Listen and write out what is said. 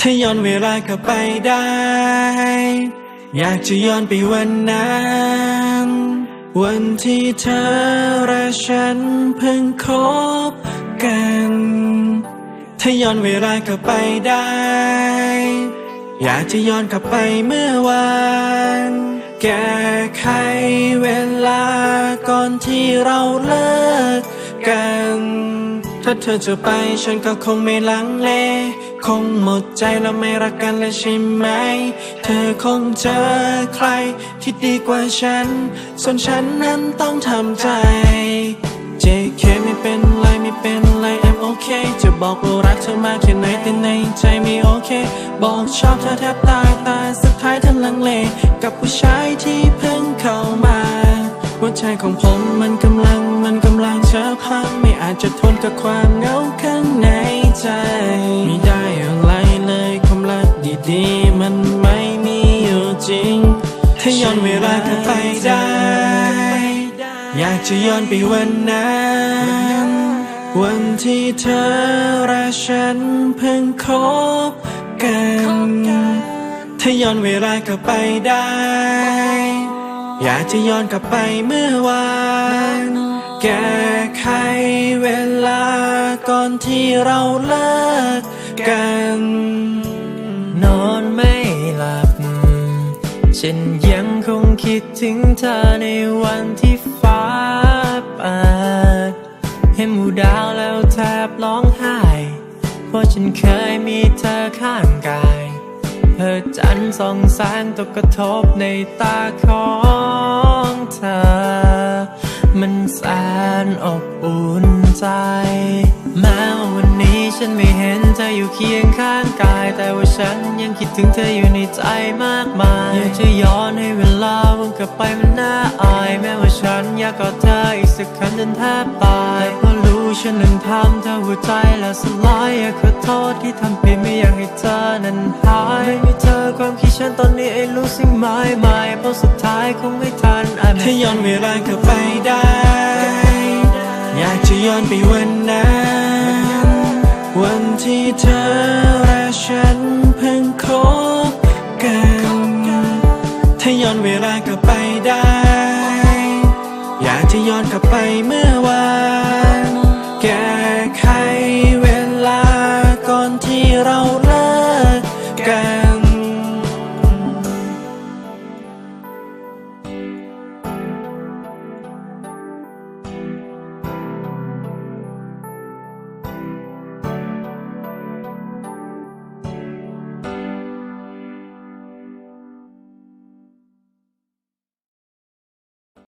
ถ้าย้อนเวลากลับไปได้ อยากจะย้อนไปวันนั้น วันที่เธอและฉันเพิ่งคบกัน ถ้าย้อนเวลากลับไปได้ อยากจะย้อนกลับไปเมื่อวานแก้ไขเวลาก่อนที่เรา ถ้าเธอจะไปฉันก็คงไม่ลังเล คงหมดใจแล้วไม่รักกันแล้วใช่ไหม เธอคงเจอใครที่ดีกว่าฉัน ส่วนฉันนั้นต้องทำใจ JK ไม่เป็นไรไม่เป็นไร I'm okay จะบอกว่ารักเธอมากแค่ไหนแต่ในใจไม่โอเค บอกชอบเธอแทบตายแต่สุดท้ายเธอลังเล กับผู้ชายที่เพิ่งเข้ามาหัวใจของผมมันกำลัง มันกำลังจะพังไม่อาจจะทนกับความเหงาข้างในใจ ไม่ได้อะไรเลยความรักดีๆ มันไม่มีอยู่จริง ถ้าย้อนเวลากลับไปได้ อยากจะย้อนไปวันนั้นวันที่เธอและฉันเพิ่งคบกัน ถ้าย้อนเวลากลับไปได้ อยากจะย้อนกลับไปเมื่อวาน แก้ไขเวลาก่อนที่เราเลิกกัน นอนไม่หลับ ฉันยังคงคิดถึงเธอในวันที่ฟ้าเปิดเห็นหมู่ดาวแล้วแทบร้องไห้ เพราะฉันเคยมีเธอข้างกายเธอจันทร์ส่องแสงตกกระทบในตาของเธอ มันแสนอบอุ่นใจ แม้ว่าวันนี้ฉันไม่เห็นเธออยู่เคียงข้างกาย แต่ว่าฉันยังคิดถึงเธออยู่ในใจมากมาย อยากจะย้อนให้เวลาวนกลับไปมันน่าอาย แม้ว่าฉันอยากกอดเธออีกสักครั้งจนแทบตาย ฉันนั้นทำเธอหัวใจและสลายอยากขอโทษที่ทำผิดไม่อยากให้เธอนั้นหายไม่มีเธอความคิดฉันตอนนี้ไอ้รู้สิ่งหมายหมายเพราะสุดท้ายคงไม่ทัน I'm ถ้าย้อนเวลากลับไปได้ อยากจะย้อนไปวันนั้น วันที่เธอและฉันเพิ่งคบกัน ถ้าย้อนเวลากลับไปได้ อยากจะย้อนกลับไปเมื่อวาน